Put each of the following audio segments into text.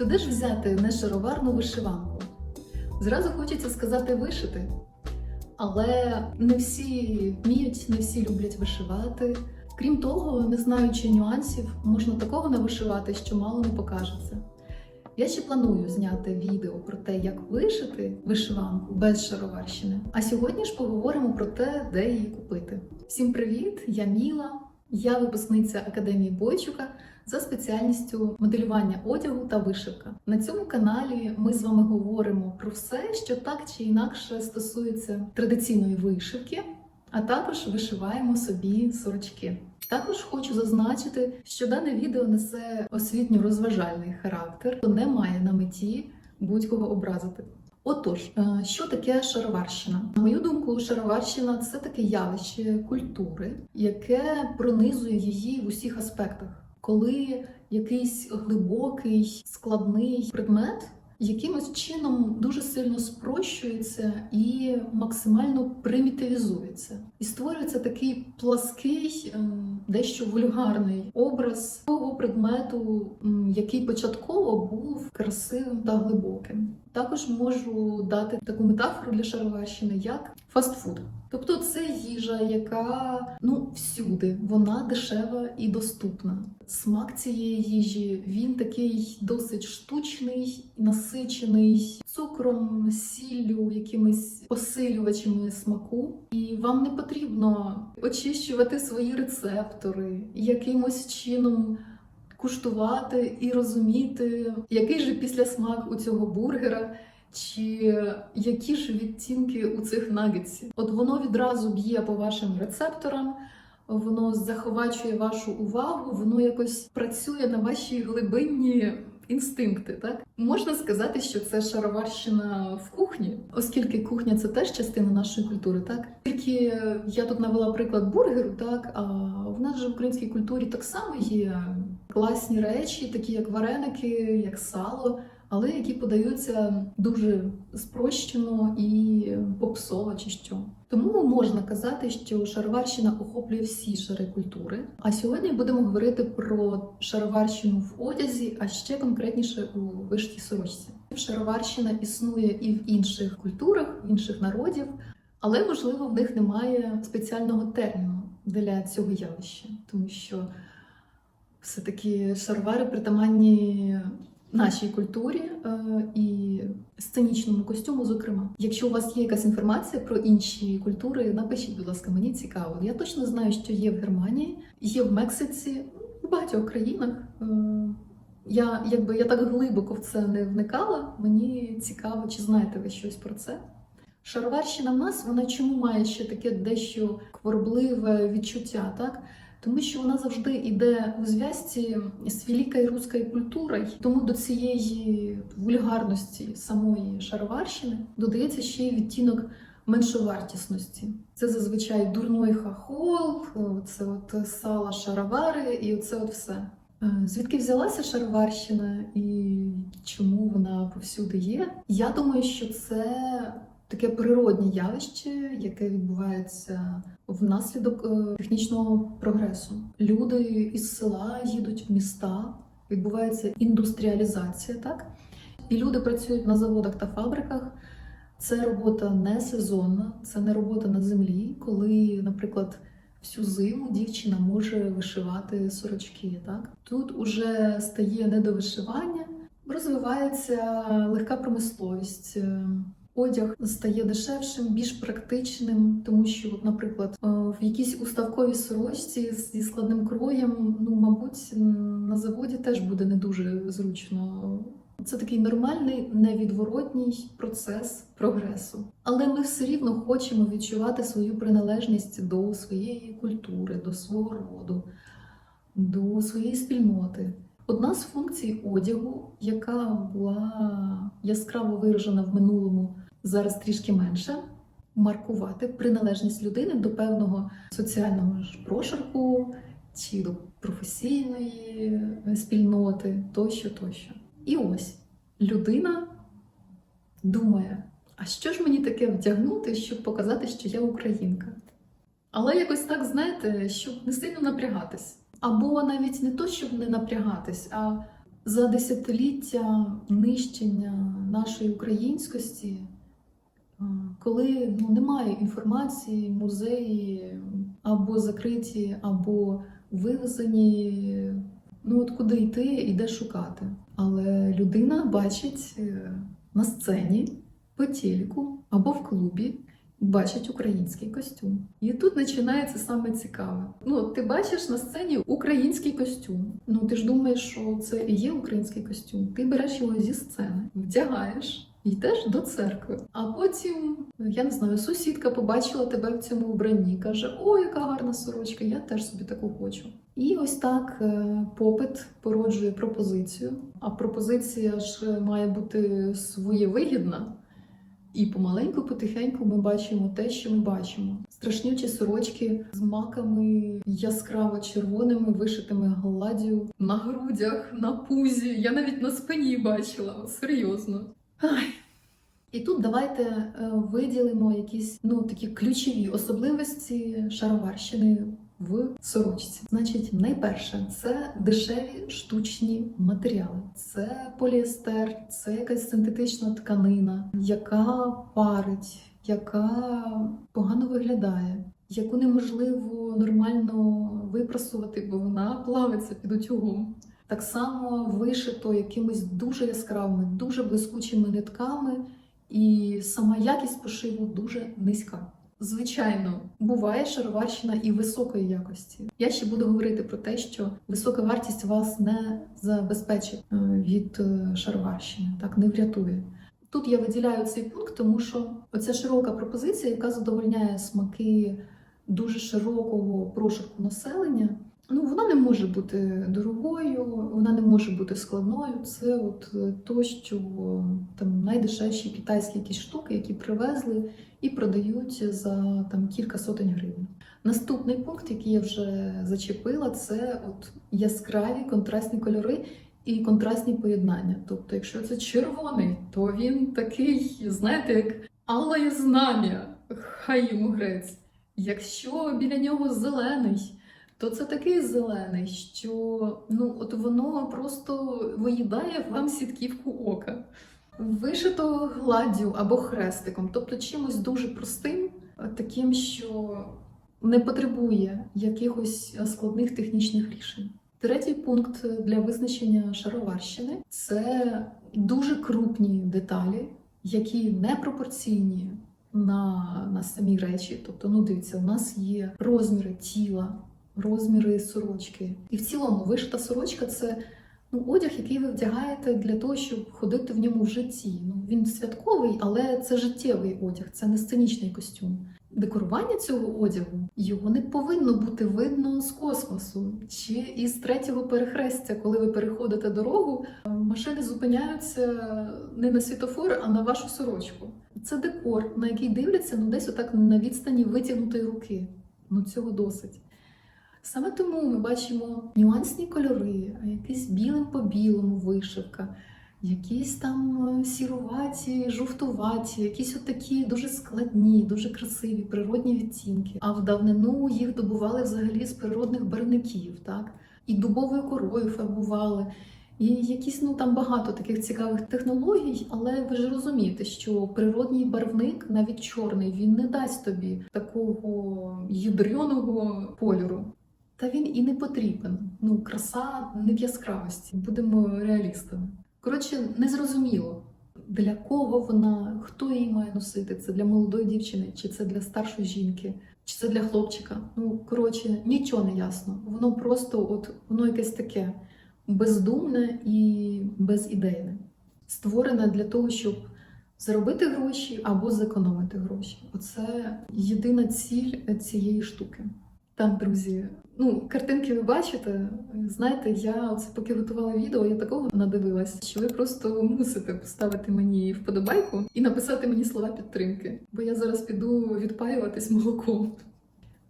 То де ж взяти нешароварну вишиванку? Зразу хочеться сказати вишити. Але не всі вміють, не всі люблять вишивати. Крім того, не знаючи нюансів, можна такого навишивати, що мало не покажеться. Я ще планую зняти відео про те, як вишити вишиванку без шароварщини. А сьогодні ж поговоримо про те, де її купити. Всім привіт! Я Міла, я випускниця Академії Бойчука за спеціальністю моделювання одягу та вишивка. На цьому каналі ми з вами говоримо про все, що так чи інакше стосується традиційної вишивки, а також вишиваємо собі сорочки. Також хочу зазначити, що дане відео несе освітньо-розважальний характер, то не має на меті будь-кого образити. Отож, е, що таке шароварщина? На мою думку, шароварщина це таке явище культури, яке пронизує її в усіх аспектах. Коли якийсь глибокий складний предмет якимось чином дуже сильно спрощується і максимально примітивізується, і створюється такий плаский, ем, дещо вульгарний образ того предмету, який початково був красивим та глибоким. Також можу дати таку метафору для шароварщини, як фастфуд. Тобто це їжа, яка ну всюди вона дешева і доступна. Смак цієї їжі він такий досить штучний, насичений цукром, сіллю, якимись посилювачами смаку. І вам не потрібно очищувати свої рецептори якимось чином. Куштувати і розуміти, який же післясмак у цього бургера, чи які ж відтінки у цих нагетсів. От воно відразу б'є по вашим рецепторам, воно заховачує вашу увагу, воно якось працює на ваші глибинні інстинкти. Так можна сказати, що це шароварщина в кухні, оскільки кухня це теж частина нашої культури, так тільки я тут навела приклад бургеру, так а в нас же в українській культурі так само є класні речі, такі як вареники, як сало але які подаються дуже спрощено і попсово чи що. Тому можна казати, що шароварщина охоплює всі шари культури. А сьогодні будемо говорити про шароварщину в одязі, а ще конкретніше у вишитій сорочці. Шароварщина існує і в інших культурах, в інших народів, але можливо в них немає спеціального терміну для цього явища, тому що все-таки шаровари притаманні нашій культурі е, і сценічному костюму. Зокрема, якщо у вас є якась інформація про інші культури, напишіть, будь ласка, мені цікаво. Я точно знаю, що є в Германії, є в Мексиці, у багатьох країнах. Е, Я якби я так глибоко в це не вникала. Мені цікаво, чи знаєте ви щось про це. Шароварщина в нас вона чому має ще таке дещо хворобливе відчуття, так? Тому що вона завжди йде у зв'язці з великою руською культурою. Тому до цієї вульгарності самої шароварщини додається ще й відтінок меншовартісності. Це зазвичай дурной хахол, це от сала шаровари, і оце от все. Е, Звідки взялася шароварщина і чому вона повсюди є? Я думаю, що це таке природне явище, яке відбувається внаслідок е, технічного прогресу. Люди із села їдуть в міста, відбувається індустріалізація, так і люди працюють на заводах та фабриках. Це робота не сезонна, це не робота на землі, коли, наприклад, всю зиму дівчина може вишивати сорочки. Так тут уже стає не до вишивання, розвивається легка промисловість. Одяг стає дешевшим, більш практичним, тому що, наприклад, е, в якійсь уставковій сорочці зі складним кроєм, ну мабуть, на заводі теж буде не дуже зручно. Це такий нормальний невідворотній процес прогресу. Але ми все рівно хочемо відчувати свою приналежність до своєї культури, до свого роду, до своєї спільноти. Одна з функцій одягу, яка була яскраво виражена в минулому, зараз трішки менше, маркувати приналежність людини до певного соціального ж прошарку чи до професійної спільноти тощо, тощо. І ось людина думає, а що ж мені таке вдягнути, щоб показати, що я українка? Але якось так, знаєте, щоб не сильно напрягатись. Або навіть не то, щоб не напрягатись, а За десятиліття нищення нашої українськості, коли ну, немає інформації, музеї або закриті, або вивезені, ну от куди йти і де шукати. Але людина бачить е, на сцені, по телеку або в клубі бачить український костюм. І тут починається саме цікаве. Ну, ти бачиш на сцені український костюм. Ну ти ж думаєш, що це і є український костюм. Ти береш його зі сцени, вдягаєш. Йдеш до церкви, а потім, я не знаю, сусідка побачила тебе в цьому вбранні, каже: О, яка гарна сорочка, я теж собі таку хочу. І ось так е, попит породжує пропозицію. А пропозиція ж має бути своєвигідна. І помаленьку, потихеньку ми бачимо те, що ми бачимо. Страшнючі сорочки з маками яскраво червоними, вишитими гладдю на грудях, на пузі. Я навіть на спині бачила, серйозно. І тут давайте е, виділимо якісь ну такі ключові особливості шароварщини в сорочці. Значить, найперше це дешеві штучні матеріали. Це поліестер, це якась синтетична тканина, яка парить, яка погано виглядає, яку неможливо нормально випрасувати, бо вона плавиться під утюгом. Так само вишито якимись дуже яскравими, дуже блискучими нитками, і сама якість пошиву дуже низька. Звичайно, буває шароварщина і високої якості. Я ще буду говорити про те, що висока вартість вас не забезпечить е, від е, шароварщини, так не врятує. Тут я виділяю цей пункт, тому що оця широка пропозиція, яка задовольняє смаки дуже широкого прошарку населення. Ну, вона не може бути дорогою, вона не може бути складною. Це от е, то, що там найдешевші китайські якісь штуки, які привезли і продають за там кілька сотень гривень. Наступний пункт, який я вже зачепила, це от яскраві контрастні кольори і контрастні поєднання. Тобто, якщо це червоний, то він такий, знаєте, як алає знам'я, хай йому грець. Якщо біля нього зелений, то це такий зелений, що ну от воно просто виїдає вам сітківку ока. Вишито гладдю або хрестиком, тобто чимось дуже простим, таким, що не потребує якихось складних технічних рішень. Третій пункт для визначення шароварщини це дуже крупні деталі, які не пропорційні на, на самі речі. Тобто, ну дивіться, у нас є розміри тіла, розміри сорочки. І в цілому вишита сорочка це ну, одяг, який ви вдягаєте для того, щоб ходити в ньому в житті. Ну, він святковий, але це життєвий одяг, це не сценічний костюм. Декорування цього одягу його не повинно бути видно з космосу чи із третього перехрестя, коли ви переходите дорогу, машини зупиняються не на світофор, а на вашу сорочку. Це декор, на який дивляться ну десь отак на відстані витягнутої руки. Ну цього досить. Саме тому ми бачимо нюансні кольори, якийсь білим по білому вишивка, якісь там е, сіруваті, жовтуваті, якісь такі дуже складні, дуже красиві природні відтінки. А в давнину їх добували взагалі з природних барвників, так? І дубовою корою фарбували. І якісь ну там багато таких цікавих технологій, але ви ж розумієте, що природній барвник, навіть чорний, він не дасть тобі такого ядрьоного кольору. Та він і не потрібен. Ну, краса не в яскравості. Будемо реалістами. Коротше, незрозуміло, для кого вона, хто її має носити. Це для молодої дівчини, чи це для старшої жінки, чи це для хлопчика. Ну, коротше, нічого не ясно. Воно просто, от воно якесь таке бездумне і безідейне. Створене для того, щоб заробити гроші або зекономити гроші. Оце єдина ціль цієї штуки. Так, друзі, ну картинки ви бачите. Знаєте, я оце поки готувала відео, я такого надивилась, що ви просто мусите поставити мені вподобайку і написати мені слова підтримки, бо я зараз піду відпаюватись молоком.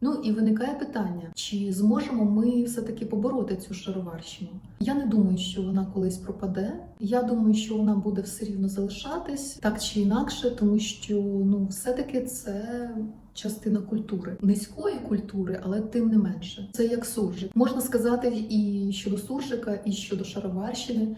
Ну і виникає питання: чи зможемо ми все-таки побороти цю шароварщину? Я не думаю, що вона колись пропаде. Я думаю, що вона буде все рівно залишатись так чи інакше, тому що ну, все-таки це частина культури, низької культури, але тим не менше. Це як суржик. Можна сказати і щодо суржика, і щодо шароварщини,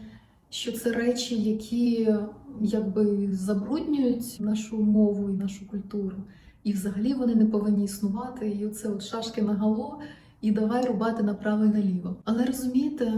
що це речі, які якби забруднюють нашу мову і нашу культуру. І взагалі вони не повинні існувати. І оце от шашки на гало, і давай рубати направо і наліво. Але розумієте,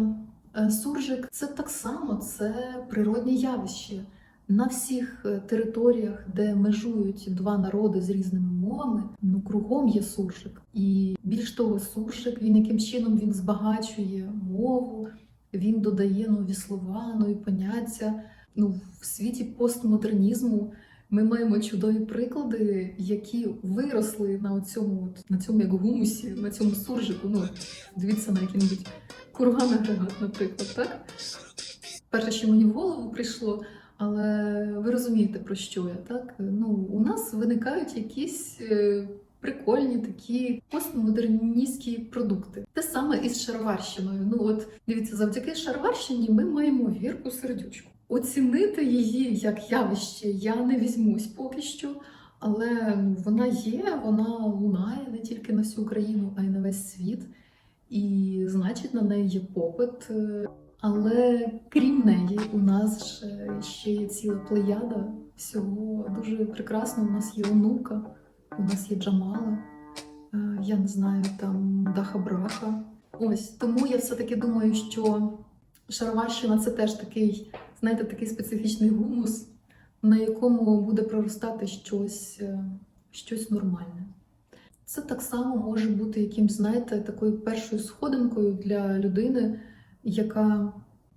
е, суржик це так само, це природнє явище. На всіх е, територіях, де межують два народи з різними мовами, ну кругом є суржик. І більш того, суржик він яким чином він збагачує мову, він додає нові слова, нові поняття. Ну, в світі постмодернізму ми маємо чудові приклади, які виросли на цьому, на цьому як гумусі, на цьому суржику. Ну, дивіться на який-небудь курган агрегат, наприклад, так? Перше, що мені в голову прийшло, але ви розумієте, про що я, так? Ну, у нас виникають якісь. е, Прикольні такі постмодерністські продукти. Те саме із шароварщиною. Ну от дивіться, завдяки шароварщині ми маємо вірку сердючку. Оцінити її як явище я не візьмусь поки що, але ну, вона є, вона лунає не тільки на всю Україну, а й на весь світ. І значить, на неї є попит. Але крім неї, у нас ще, ще є ціла плеяда всього дуже прекрасно. У нас є онука, у нас є Джамала, е, я не знаю, там Даха Браха. Ось тому я все-таки думаю, що Шароварщина це теж такий, знаєте, такий специфічний гумус, на якому буде проростати щось, е, щось нормальне. Це так само може бути якимсь, знаєте, такою першою сходинкою для людини, яка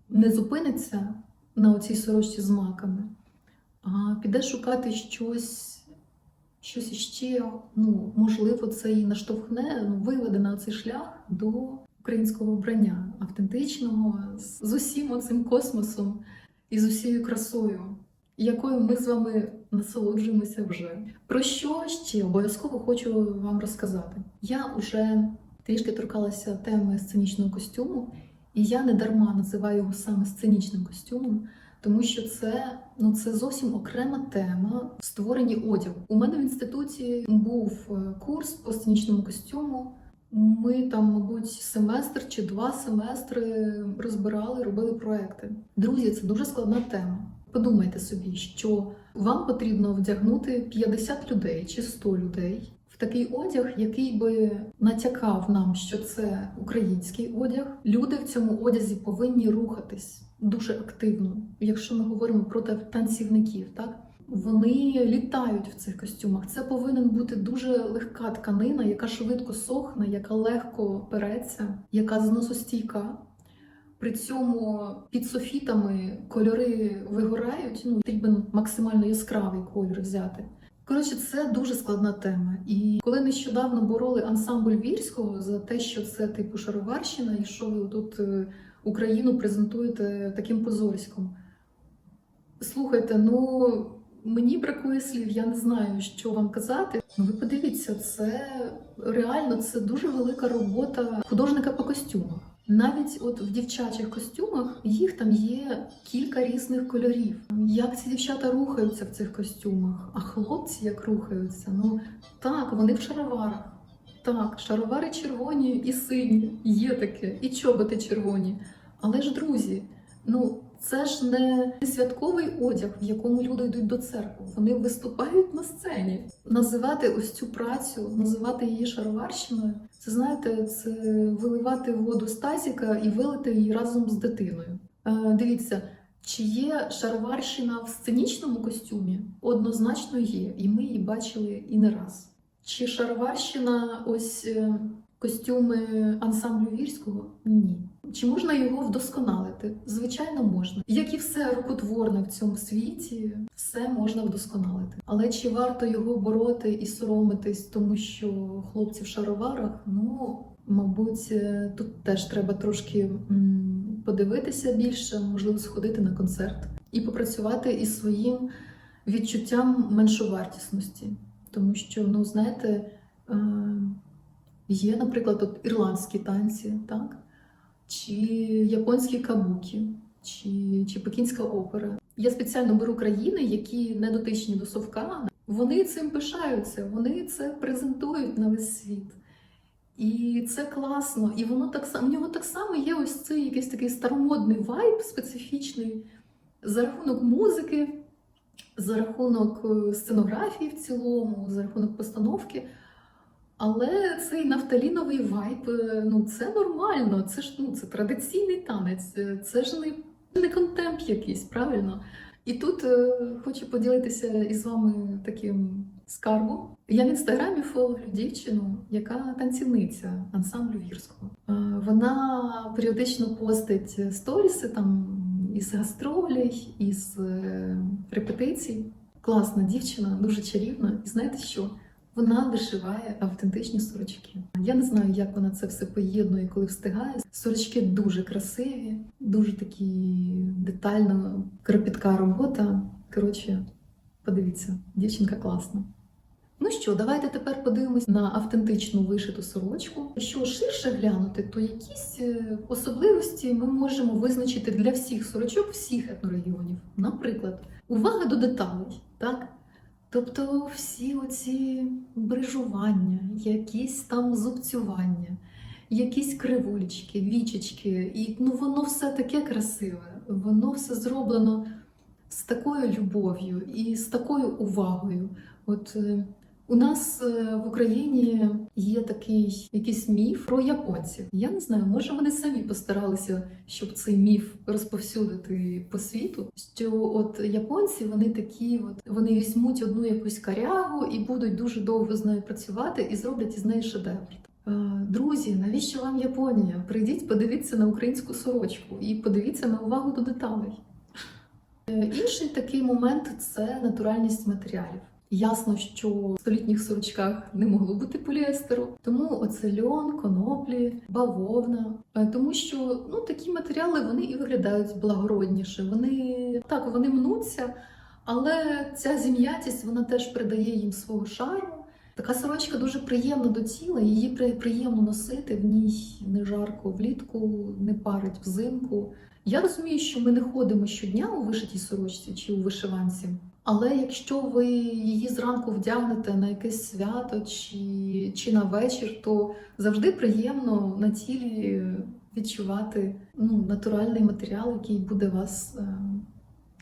не зупиниться на оцій сорочці з маками, а піде шукати щось, щось іще, ну, можливо, це і наштовхне, ну, виведе на цей шлях до українського вбрання, автентичного, з усім оцим космосом і з усією красою, якою ми з вами насолоджуємося вже. Про що ще обов'язково хочу вам розказати? Я вже трішки торкалася теми сценічного костюму, і я не дарма називаю його саме сценічним костюмом. Тому що це ну це зовсім окрема тема в створенні одягу. У мене в інституті був е, курс по сценічному костюму. Ми там, мабуть, семестр чи два семестри розбирали, робили проекти. Друзі, це дуже складна тема. Подумайте собі, що вам потрібно вдягнути 50 людей чи 100 людей в такий одяг, який би натякав нам, що це український одяг. Люди в цьому одязі повинні рухатись дуже активно. Якщо ми говоримо про танцівників, так вони літають в цих костюмах. Це повинен бути дуже легка тканина, яка швидко сохне, яка легко переться, яка зносостійка. При цьому під софітами кольори вигорають. Ну потрібен максимально яскравий колір взяти. Коротше, це дуже складна тема. І коли нещодавно бороли ансамбль вірського за те, що це типу шароварщина, і що ви тут е, Україну презентуєте таким позорськом. Слухайте, ну мені бракує слів, я не знаю, що вам казати. Ну ви подивіться, це реально це дуже велика робота художника по костюмах. Навіть от в дівчачих костюмах їх там є кілька різних кольорів. Як ці дівчата рухаються в цих костюмах? А хлопці як рухаються? Ну так, вони в шароварах. Так, шаровари червоні і сині, є таке, і чоботи червоні. Але ж, друзі, ну це ж не святковий одяг, в якому люди йдуть до церкви. Вони виступають на сцені. Називати ось цю працю, називати її шароварщиною, це знаєте, це виливати воду з тазіка і вилити її разом з дитиною. Е, дивіться, чи є шароварщина в сценічному костюмі? Однозначно є, і ми її бачили і не раз. Чи шароварщина ось е, костюми ансамблю вірського? Ні. Чи можна його вдосконалити? Звичайно, можна. Як і все рукотворне в цьому світі, все можна вдосконалити. Але чи варто його бороти і соромитись, тому що хлопці в шароварах? Ну, мабуть, тут теж треба трошки подивитися більше, можливо, сходити на концерт і попрацювати із своїм відчуттям меншовартісності. Тому що, ну, знаєте, е, є, наприклад, от ірландські танці, так? чи японські кабукі, чи, чи пекінська опера. Я спеціально беру країни, які не дотичні до совка. Вони цим пишаються, вони це презентують на весь світ. І це класно. І воно так само, в нього так само є ось цей якийсь такий старомодний вайб специфічний за рахунок музики, за рахунок е, сценографії в цілому, за рахунок постановки. Але цей нафталіновий вайб, е, ну це нормально, це ж ну, це традиційний танець, е, це ж не, не контемп якийсь, правильно? І тут е, хочу поділитися із вами таким скарбом. Я в інстаграмі фоловлю дівчину, яка танцівниця ансамблю вірського. Е, вона періодично постить сторіси там із гастролей, із е, репетицій. Класна дівчина, дуже чарівна. І знаєте що? Вона вишиває автентичні сорочки. Я не знаю, як вона це все поєднує, коли встигає. Сорочки дуже красиві, дуже такі детально кропітка робота. Коротше, подивіться, дівчинка класна. Ну що, давайте тепер подивимось на автентичну вишиту сорочку. Якщо ширше глянути, то якісь е, особливості ми можемо визначити для всіх сорочок всіх етнорегіонів. Наприклад, увага до деталей, так? Тобто всі оці брижування, якісь там зубцювання, якісь кривулечки, вічечки, і ну воно все таке красиве, воно все зроблено з такою любов'ю і з такою увагою. От е, у нас е, в Україні є такий якийсь міф про японців. Я не знаю, може вони самі постаралися, щоб цей міф розповсюдити по світу. Що от японці вони такі, от вони візьмуть одну якусь карягу і будуть дуже довго з нею працювати і зроблять із неї шедевр. Е, Друзі, навіщо вам Японія? Прийдіть, подивіться на українську сорочку і подивіться на увагу до деталей. Е, Інший такий момент це натуральність матеріалів. Ясно, що в столітніх сорочках не могло бути поліестеру, тому оце льон, коноплі, бавовна. Е, Тому що ну такі матеріали вони і виглядають благородніше. Вони так вони мнуться, але ця зім'ятість вона теж придає їм свого шарму. Така сорочка дуже приємна до тіла, її приємно носити, в ній не жарко влітку, не парить взимку. Я розумію, що ми не ходимо щодня у вишитій сорочці чи у вишиванці. Але якщо ви її зранку вдягнете на якесь свято чи, чи на вечір, то завжди приємно на тілі відчувати ну, натуральний матеріал, який буде вас е,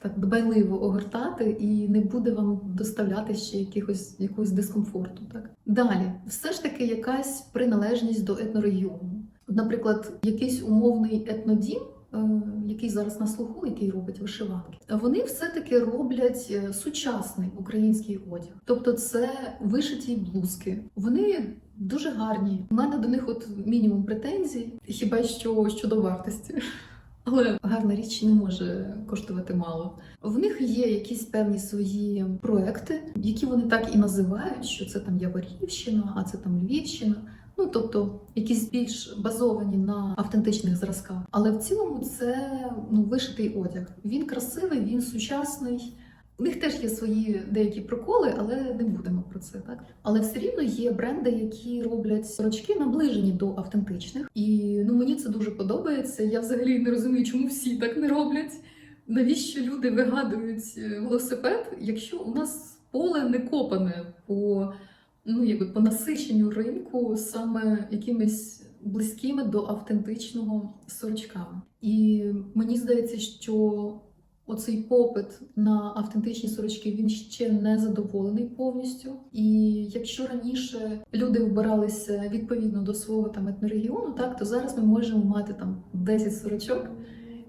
так дбайливо огортати і не буде вам доставляти ще якихось якогось дискомфорту. Так далі, все ж таки, якась приналежність до етнорегіону. Наприклад, якийсь умовний етнодім, який зараз на слуху, який робить вишиванки, вони все-таки роблять е, сучасний український одяг. Тобто, це вишиті блузки. Вони дуже гарні. У мене до них от мінімум претензій, хіба що щодо вартості. Але гарна річ не може коштувати мало. В них є якісь певні свої проекти, які вони так і називають, що це там Яворівщина, а це там Львівщина. Ну тобто якісь більш базовані на автентичних зразках. Але в цілому це ну вишитий одяг. Він красивий, він сучасний. У них теж є свої деякі проколи, але не будемо про це, так? Але все рівно є бренди, які роблять сорочки наближені до автентичних. І ну мені це дуже подобається. Я взагалі не розумію, чому всі так не роблять. Навіщо люди вигадують е, велосипед, якщо у нас поле не копане по ну якби по насиченню ринку саме якимись близькими до автентичного сорочками. І мені здається, що оцей попит на автентичні сорочки він ще не задоволений повністю. І якщо раніше люди вбиралися відповідно до свого там етнорегіону, так то зараз ми можемо мати там 10 сорочок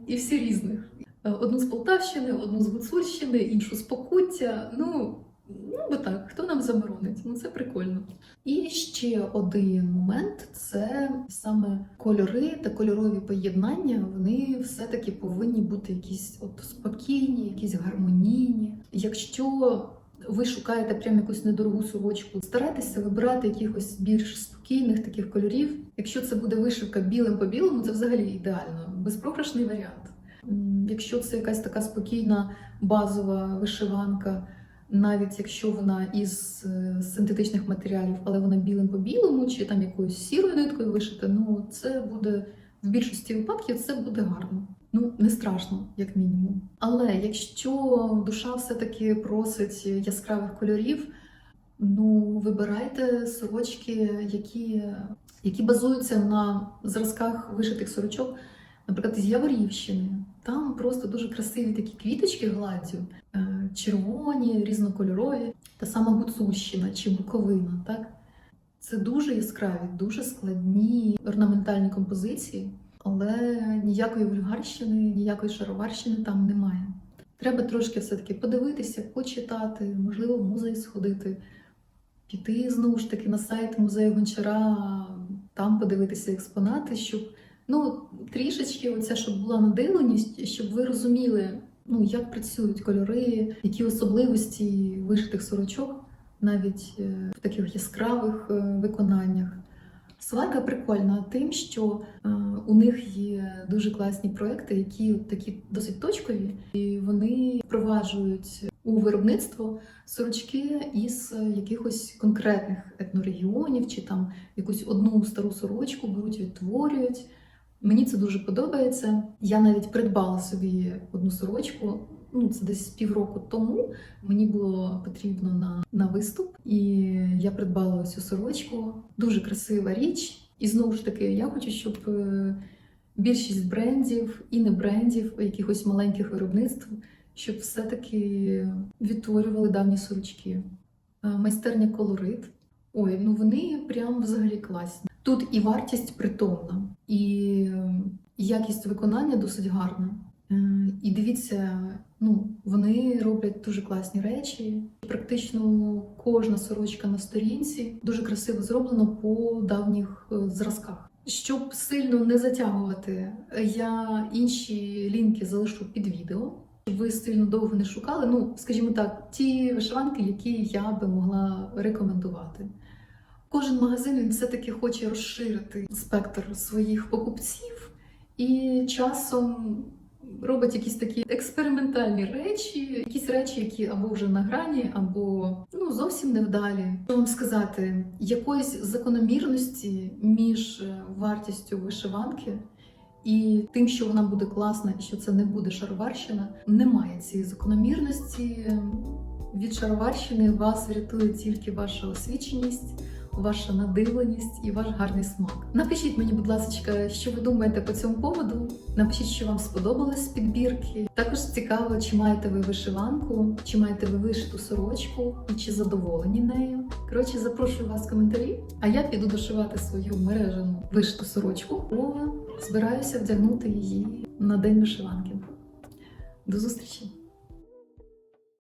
і всі різних. Е, Одну з Полтавщини, одну з Гуцульщини, іншу з Покуття. Ну Ну, бо так, хто нам заборонить? Ну це прикольно. І ще один момент це саме кольори та кольорові поєднання. Вони все-таки повинні бути якісь от спокійні, якісь гармонійні. Якщо ви шукаєте прям якусь недорогу сорочку, старайтеся вибирати якихось більш спокійних таких кольорів. Якщо це буде вишивка білим по білому, це взагалі ідеально, безпрограшний варіант. Якщо це якась така спокійна базова вишиванка навіть якщо вона із е, синтетичних матеріалів, але вона білим по білому, чи там якоюсь сірою ниткою вишита, ну це буде в більшості випадків це буде гарно. Ну не страшно, як мінімум. Але якщо душа все-таки просить яскравих кольорів, ну вибирайте сорочки, які які базуються на зразках вишитих сорочок, наприклад, з Яворівщини. Там просто дуже красиві такі квіточки гладдю, е, червоні, різнокольорові, та сама Гуцульщина чи Буковина. Так? Це дуже яскраві, дуже складні орнаментальні композиції, але ніякої вульгарщини, ніякої шароварщини там немає. Треба трошки все-таки подивитися, почитати, можливо, в музей сходити, піти знову ж таки на сайт музею Гончара, там подивитися експонати, щоб ну, трішечки оця, щоб була надивленість, щоб ви розуміли, ну, як працюють кольори, які особливості вишитих сорочок, навіть е, в таких яскравих е, виконаннях. Сварка прикольна тим, що е, у них є дуже класні проекти, які такі досить точкові, і вони впроваджують у виробництво сорочки із якихось конкретних етнорегіонів, чи там якусь одну стару сорочку беруть, відтворюють. Мені це дуже подобається. Я навіть придбала собі одну сорочку. Ну, це десь півроку тому. Мені було потрібно на, на виступ, і я придбала цю сорочку. Дуже красива річ. І знову ж таки, я хочу, щоб е, більшість брендів і не брендів, якихось маленьких виробництв, щоб все-таки відтворювали давні сорочки. Е, Майстерня колорит. Ой, ну вони прям взагалі класні. Тут і вартість притомна, і якість виконання досить гарна. Е, І дивіться, ну вони роблять дуже класні речі. Практично кожна сорочка на сторінці дуже красиво зроблена по давніх е, зразках. Щоб сильно не затягувати, я інші лінки залишу під відео. Ви сильно довго не шукали. Ну, скажімо так, ті вишиванки, які я би могла рекомендувати. Кожен магазин він все-таки хоче розширити спектр своїх покупців і часом робить якісь такі експериментальні речі, якісь речі, які або вже на грані, або ну зовсім невдалі. Що вам сказати, якоїсь закономірності між е, вартістю вишиванки і тим, що вона буде класна, і що це не буде шароварщина, немає цієї закономірності. Від шароварщини вас врятує тільки ваша освіченість ваша надивленість і ваш гарний смак. Напишіть мені, будь ласка, що ви думаєте по цьому поводу. Напишіть, що вам сподобались підбірки. Також цікаво, чи маєте ви вишиванку, чи маєте ви вишиту сорочку, і чи задоволені нею. Коротше, запрошую вас в коментарі. А я піду дошивати свою мережену вишиту сорочку, бо збираюся вдягнути її на день вишиванки. До зустрічі!